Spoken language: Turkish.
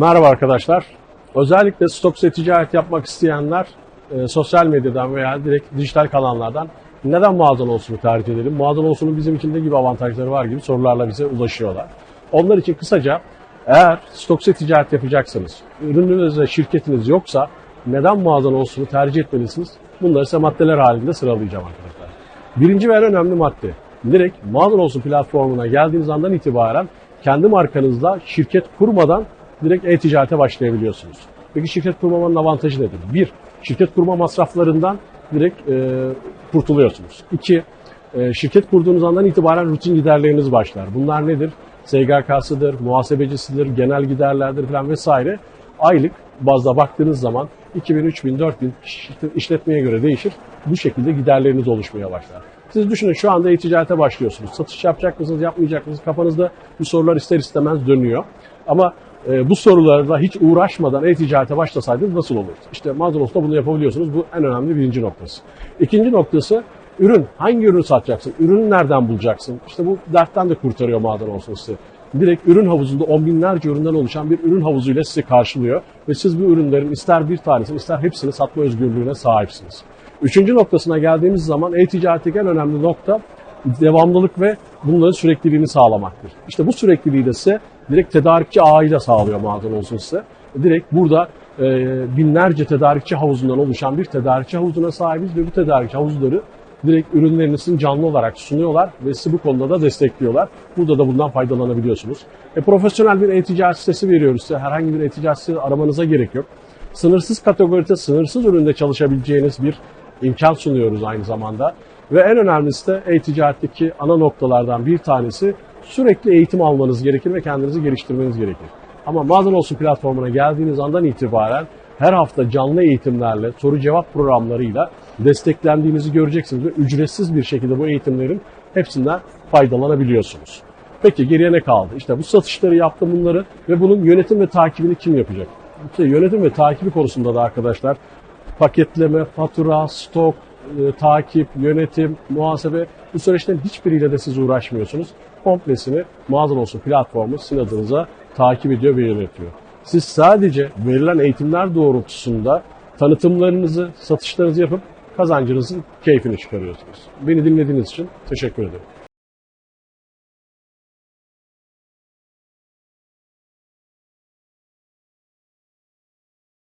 Merhaba arkadaşlar. Özellikle stokse ticaret yapmak isteyenler e, sosyal medyadan veya direkt dijital kanallardan neden mağazan olsunu tercih edelim? Mağazan olsunun bizim için ne gibi avantajları var gibi sorularla bize ulaşıyorlar. Onlar için kısaca eğer stokse ticaret yapacaksanız, ürününüz ve şirketiniz yoksa neden mağazan olsunu tercih etmelisiniz? Bunları size maddeler halinde sıralayacağım arkadaşlar. Birinci ve en önemli madde. Direkt mağazan olsun platformuna geldiğiniz andan itibaren kendi markanızla şirket kurmadan direkt e-ticarete başlayabiliyorsunuz. Peki şirket kurmamanın avantajı nedir? Bir, şirket kurma masraflarından direkt e, kurtuluyorsunuz. İki, e, şirket kurduğunuz andan itibaren rutin giderleriniz başlar. Bunlar nedir? SGK'sıdır, muhasebecisidir, genel giderlerdir falan vesaire. Aylık bazda baktığınız zaman 2000, 3000, 4000 işletmeye göre değişir. Bu şekilde giderleriniz oluşmaya başlar. Siz düşünün şu anda e-ticarete başlıyorsunuz. Satış yapacak mısınız, yapmayacak mısınız? Kafanızda bu sorular ister istemez dönüyor. Ama bu sorularla hiç uğraşmadan e-ticarete başlasaydınız nasıl olur? İşte Mazlumos'ta bunu yapabiliyorsunuz. Bu en önemli birinci noktası. İkinci noktası ürün. Hangi ürünü satacaksın? Ürünü nereden bulacaksın? İşte bu dertten de kurtarıyor maden olsun sizi. Direkt ürün havuzunda on binlerce üründen oluşan bir ürün havuzuyla sizi karşılıyor. Ve siz bu ürünlerin ister bir tanesini ister hepsini satma özgürlüğüne sahipsiniz. Üçüncü noktasına geldiğimiz zaman e-ticaretteki en önemli nokta devamlılık ve bunların sürekliliğini sağlamaktır. İşte bu sürekliliği de size direkt tedarikçi ağıyla sağlıyor maden olsun size. Direkt burada e, binlerce tedarikçi havuzundan oluşan bir tedarikçi havuzuna sahibiz ve bu tedarikçi havuzları direkt ürünlerinizin canlı olarak sunuyorlar ve sizi bu konuda da destekliyorlar. Burada da bundan faydalanabiliyorsunuz. E, profesyonel bir e-ticaret sitesi veriyoruz size. Herhangi bir e-ticaret sitesi aramanıza gerek yok. Sınırsız kategoride, sınırsız üründe çalışabileceğiniz bir imkan sunuyoruz aynı zamanda. Ve en önemlisi de e-ticaretteki ana noktalardan bir tanesi sürekli eğitim almanız gerekir ve kendinizi geliştirmeniz gerekir. Ama Mağazan Olsun platformuna geldiğiniz andan itibaren her hafta canlı eğitimlerle, soru cevap programlarıyla desteklendiğinizi göreceksiniz ve ücretsiz bir şekilde bu eğitimlerin hepsinden faydalanabiliyorsunuz. Peki geriye ne kaldı? İşte bu satışları yaptım bunları ve bunun yönetim ve takibini kim yapacak? İşte yönetim ve takibi konusunda da arkadaşlar paketleme, fatura, stok, e, takip, yönetim, muhasebe bu süreçlerin hiçbiriyle de siz uğraşmıyorsunuz. Komplesini mağazan olsun platformu sizin adınıza takip ediyor ve yönetiyor. Siz sadece verilen eğitimler doğrultusunda tanıtımlarınızı, satışlarınızı yapıp kazancınızın keyfini çıkarıyorsunuz. Beni dinlediğiniz için teşekkür ederim.